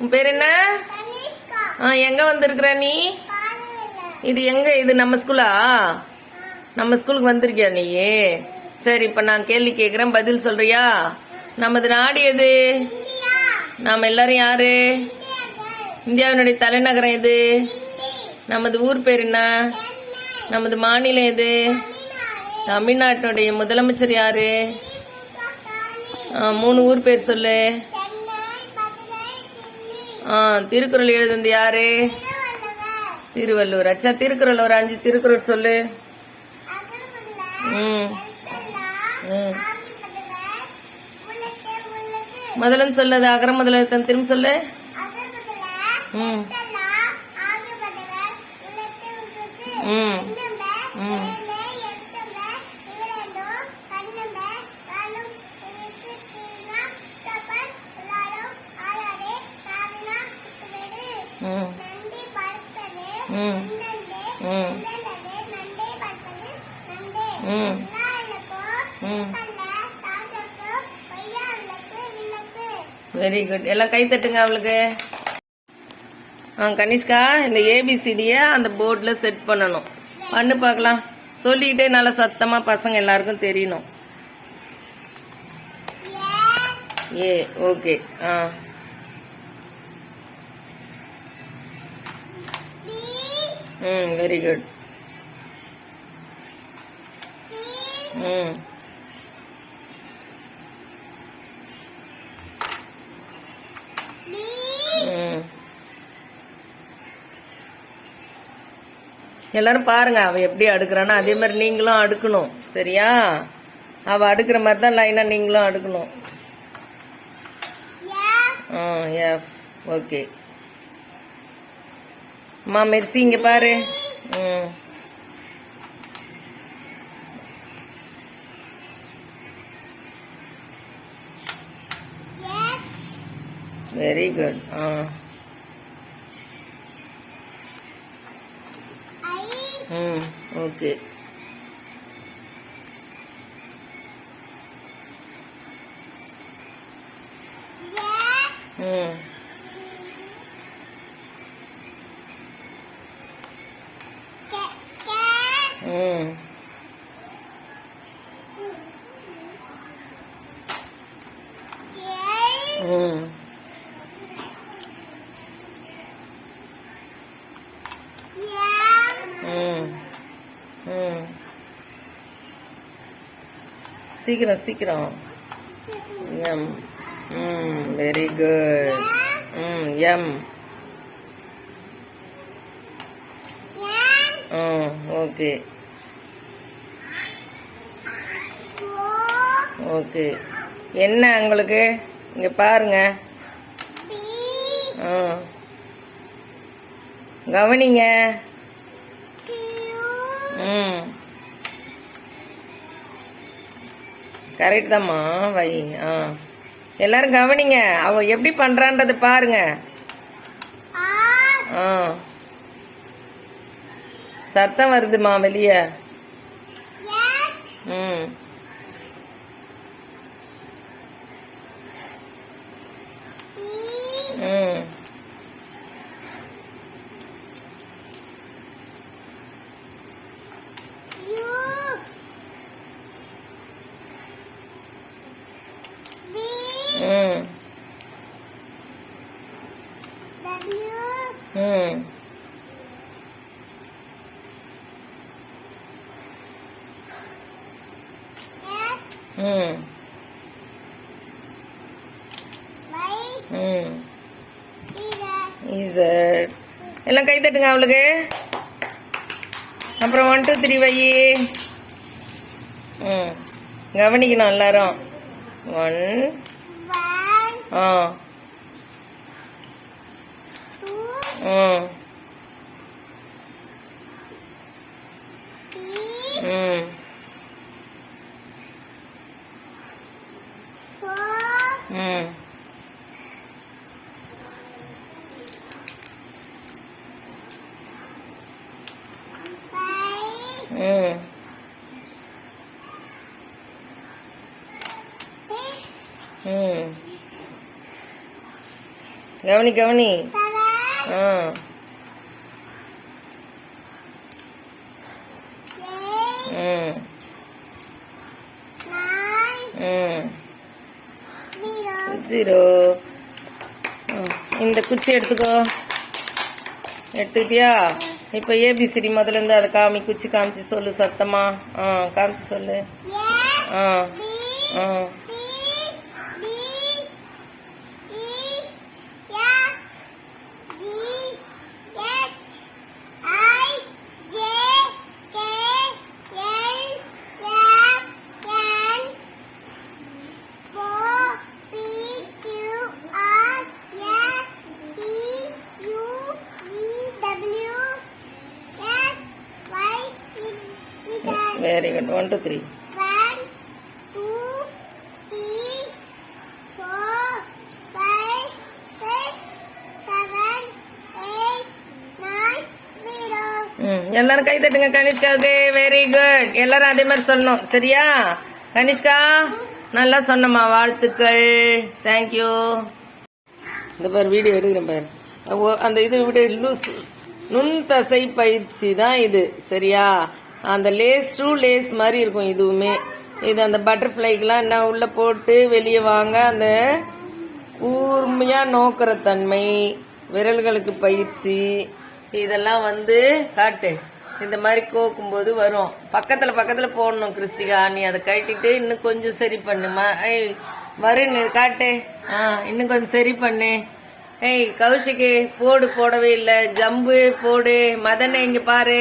உன் பேர் என்ன? ஆ எங்க வந்திருக்கிற நீ? இது எங்க? இது நம்ம ஸ்கூலா நம்ம ஸ்கூலுக்கு வந்திருக்கியா நீ? சரி இப்ப நான் கேள்வி கேக்குறேன். பதில் சொல்றியா? நமது நாடு எது? நாம எல்லாரும் யாரு? இந்தியாவினுடைய தலைநகரம் எது? நமது ஊர் பேர் என்ன? நமது மாநிலம் எது? தமிழ்நாட்டினுடைய முதலமைச்சர் யாரு? மூணு ஊர் பேர் சொல்லு. திருக்குறள் எழுதுனது யாரு? திருவள்ளுவர். அச்சா திருக்குறள் ஒரு அஞ்சு திருக்குறள் சொல்லு. ம். ம். முதல்ல சொல்லது அகர முதல்ல திரும்ப சொல்லு. ம். ம். ம். ம். ம். வெரி குட் எல்லாம் கை தட்டுங்க அவளுக்கு. ஆ கனிஷ்கா இந்த ஏபிசிடியை அந்த போர்டில் செட் பண்ணணும். பண்ணு பார்க்கலாம். சொல்லிக்கிட்டே நல்லா சத்தமாக பசங்க எல்லாருக்கும் தெரியணும். ஏ ஓகே ஆ. ம் வெரி குட் ம் எல்லாரும் பாருங்க அவ எப்படி அடுக்குறான்னா அதே மாதிரி நீங்களும் அடுக்கணும் சரியா? அவ அடுக்கிற மாதிரி தான் லைனா நீங்களும் அடுக்கணும். எஃப் ஓகே அம்மா மெர்சி இங்க பாரு ம் வெரி குட் ஆ ம் ஓகே ம் ம் ம் ம் ம் சீக்கிரம் சீக்கிரம். எம். ம் வெரி குட் ம் எம். ம் ஓகே ஓகே. என்ன உங்களுக்கு? இங்க பாருங்க. ஆ. கவனிங்க. ம். கரெக்ட் தாம்மா. வை. ஆ. எல்லாரும் கவனிங்க. அவ எப்படி பண்றான்றது பாருங்க. ஆ. சத்தம் வருதுமா வெளியே. ம் ம் ம் ம். ம். இசட் எல்லாம் கை தட்டுங்க அவளுக்கு. அப்புறம் ஒன் டூ த்ரீ வை ம். கவனிக்கணும் எல்லாரும். ஒன் ஆ. ம் ம் ம் ம் ம் கவனி கவனி. ஆ eight, ம் nine, ம் zero. ஜீரோ. இந்த குச்சி எடுத்துக்கோ. எடுத்துக்கிட்டியா? இப்போ ஏபிசிடி முதல்ல இருந்து அதை காமி குச்சி காமிச்சு சொல்லு சத்தமா. ஆ காமிச்சு சொல்லு. ஆ ஆ. Very good one two three எல்லாரும் கை தட்டுங்க கனிஷ்காவுக்கு. வெரி குட் எல்லாரும் அதே மாதிரி சொல்லணும். சரியா? கனிஷ்கா நல்லா சொன்னம்மா. வாழ்த்துக்கள். தேங்க்யூ இந்த பாரு வீடியோ எடுக்கிறேன் பாரு. அந்த இது விட லூஸ் நுண் தசை பயிற்சி தான் இது. சரியா? அந்த லேஸ் டூ லேஸ் மாதிரி இருக்கும் இதுவுமே. இது அந்த பட்டர்ஃப்ளைக்கெல்லாம் என்ன உள்ள போட்டு வெளியே வாங்க அந்த கூர்மையா நோக்கிற தன்மை விரல்களுக்கு பயிற்சி இதெல்லாம் வந்து காட்டு. இந்த மாதிரி கோக்கும்போது வரும். பக்கத்துல பக்கத்துல போடணும் கிறிஸ்டிகா நீ அதை கட்டிட்டு இன்னும் கொஞ்சம் சரி பண்ணுமா ஏய் வருன்னு காட்டு. ஆ இன்னும் கொஞ்சம் சரி பண்ணு. ஏய் கௌஷிக்கு போடு போடவே இல்லை. ஜம்பு போடு. மதனை இங்க பாரு.